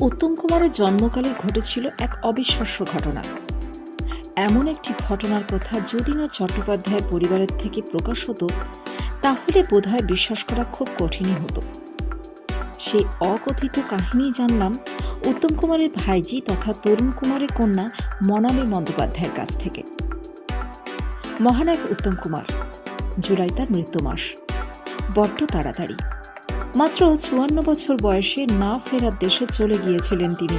উত্তম কুমারের জন্মকালে ঘটেছিল এক অবিশ্বাস্য ঘটনা। এমন একটি ঘটনার কথা যদি না চট্টোপাধ্যায়ের পরিবারের থেকে প্রকাশ হতো, তাহলে বোধহয় বিশ্বাস করা খুব কঠিনই হতো। সেই অকথিত কাহিনী জানলাম উত্তম কুমারের ভাইজি তথা তরুণ কুমারের কন্যা মনামী বন্দ্যোপাধ্যায়ের কাছ থেকে। মহানায়ক উত্তম কুমার, জুলাই তার মৃত্যু মাস। বড্ড তাড়াতাড়ি। মাত্র চুয়ান্ন বছর বয়সে না ফেরার দেশে চলে গিয়েছিলেন তিনি।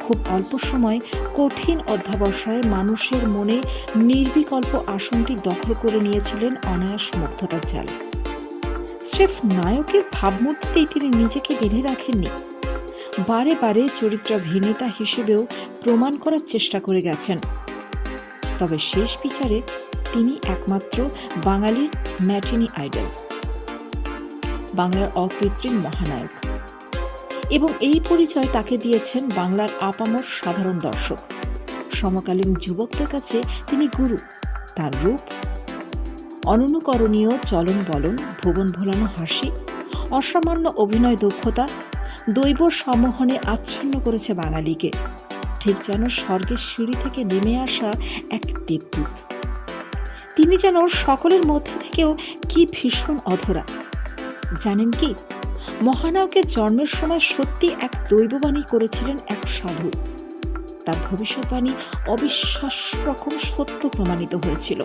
খুব অল্প সময় কঠিন অধ্যাবসায় মানুষের মনে নির্বিকল্প আসনটি দখল করে নিয়েছিলেন অনায়াস মুগ্ধতার জাল। স্রেফ নায়কের ভাবমূর্তিতেই তিনি নিজেকে বেঁধে রাখেননি। বারে বারে চরিত্রাভিনেতা হিসেবেও প্রমাণ করার চেষ্টা করে গেছেন। তবে শেষ বিচারে তিনি একমাত্র বাঙালির ম্যাটিনি আইডল। বাংলার অকৃত্রিম মহানায়ক। এবং এই পরিচয় তাকে দিয়েছেন বাংলার আপামর সাধারণ দর্শক। সমকালীন যুবকদের কাছে তিনি গুরু। তার রূপ, অননুকরণীয় চলন বলন, ভুবন ভোলানো হাসি, অসামান্য অভিনয় দক্ষতা, দৈব সম্মোহনে আচ্ছন্ন করেছে বাঙালিকে। ঠিক যেন স্বর্গের সিঁড়ি থেকে নেমে আসা এক দেবদূত। তিনি যেন সকলের মধ্যে থেকেও কি ভীষণ অধরা। জানেন কি? মহানায়কের জন্মের সময় সত্যি এক দৈববাণী করেছিলেন এক সাধু। তার ভবিষ্যৎবাণী অবিশ্বাস্য রকম সত্য প্রমাণিত হয়েছিল।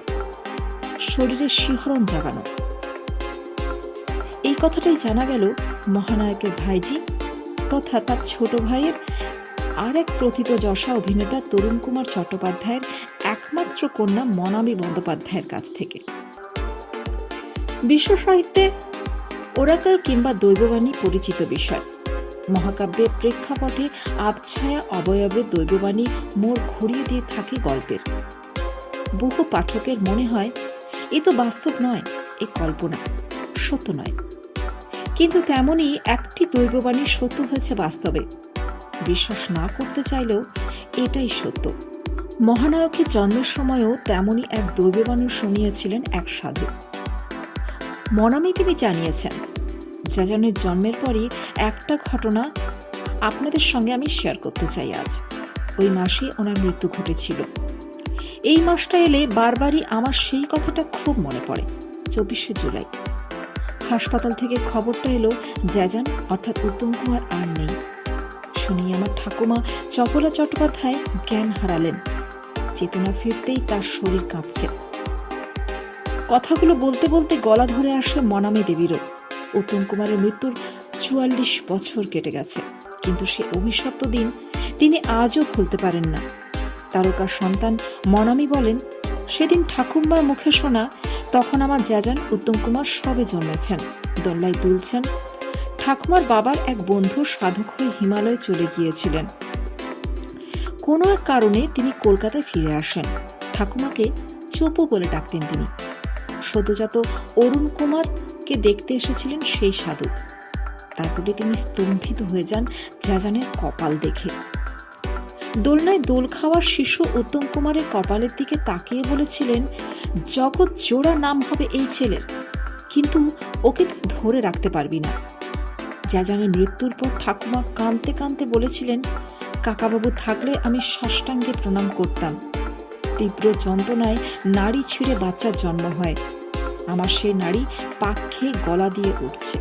শরীরের শিহরণ জাগানো। এই কথাটাই জানা গেল মহানায়কের ভাইজি তথা তার ছোট ভাইয়ের আর এক প্রথিত যশা অভিনেতা তরুণ কুমার চট্টোপাধ্যায়ের একমাত্র কন্যা মনামী বন্দ্যোপাধ্যায়ের কাছ থেকে। বিশ্ব সাহিত্যে ওরাকাল কিংবা দৈববাণী পরিচিত বিষয়। মহাকাব্যের প্রেক্ষাপটে আবছায়া অবয়বে দৈববাণী মোড় ঘুরিয়ে দিয়ে থাকে গল্পের। বহু পাঠকের মনে হয়, এ তো বাস্তব নয়, এ কল্পনা, সত্য নয়। কিন্তু তেমনই একটি দৈববাণী সত্য হয়েছে বাস্তবে। বিশ্বাস না করতে চাইলেও এটাই সত্য। মহানায়কের জন্মের সময়ও তেমনই এক দৈববাণী শুনিয়েছিলেন এক সাধু। মনামি তিনি জানিয়েছেন জাজানের জন্মের পরই একটা ঘটনা আপনাদের সঙ্গে আমি শেয়ার করতে চাই আজ। ওই মাসে ওনার মৃত্যু ঘটেছিল। এই মাসটা এলে বারবারই আমার সেই কথাটা খুব মনে পড়ে, চব্বিশে জুলাই। হাসপাতাল থেকে খবরটা এলো জ্যাজান অর্থাৎ উত্তম কুমার আর নেই। শুনি আমার ঠাকুমা চপলা চট্টোপাধ্যায় জ্ঞান হারালেন। চেতনা ফিরতেই তার শরীর কাঁপছে। কথাগুলো বলতে বলতে গলা ধরে আসে মনামী দেবীরও। উত্তম কুমারের মৃত্যুর চুয়াল্লিশ বছর কেটে গেছে। কিন্তু সে অভিশপ্ত দিন তিনি আজও ভুলতে পারেন না। তারকার সন্তান মনামি বলেন, সেদিন ঠাকুরমার মুখে শোনা তখন আমার জ্যাজান উত্তম কুমার সবে জন্মেছেন দোল্লায় তুলছেন ঠাকুমার বাবার এক বন্ধু সাধক হয়ে হিমালয়ে চলে গিয়েছিলেন। কোনো এক কারণে তিনি কলকাতায় ফিরে আসেন। ঠাকুমাকে চোপু বলে ডাকতেন তিনি। সদ্যজাত অরুণ কুমারকে দেখতে এসেছিলেন সেই সাধু। তারপরে তিনি স্তম্ভিত হয়ে যান যাজানের কপাল দেখে। দোলনায় দোল খাওয়া শিশু উত্তম কুমারের কপালের দিকে তাকিয়ে বলেছিলেন, জগৎ জোড়া নাম হবে এই ছেলের, কিন্তু ওকে তুই ধরে রাখতে পারবি না। যাজানের মৃত্যুর পর ঠাকুমা কাঁদতে কাঁদতে বলেছিলেন, কাকাবাবু থাকলে আমি সাষ্টাঙ্গে প্রণাম করতাম। তীব্র যন্ত্রণায় নাড়ি ছিঁড়ে বাচ্চার জন্ম হয়। আমার সেই নাড়ি পাক খেয়ে গলা দিয়ে উঠছে।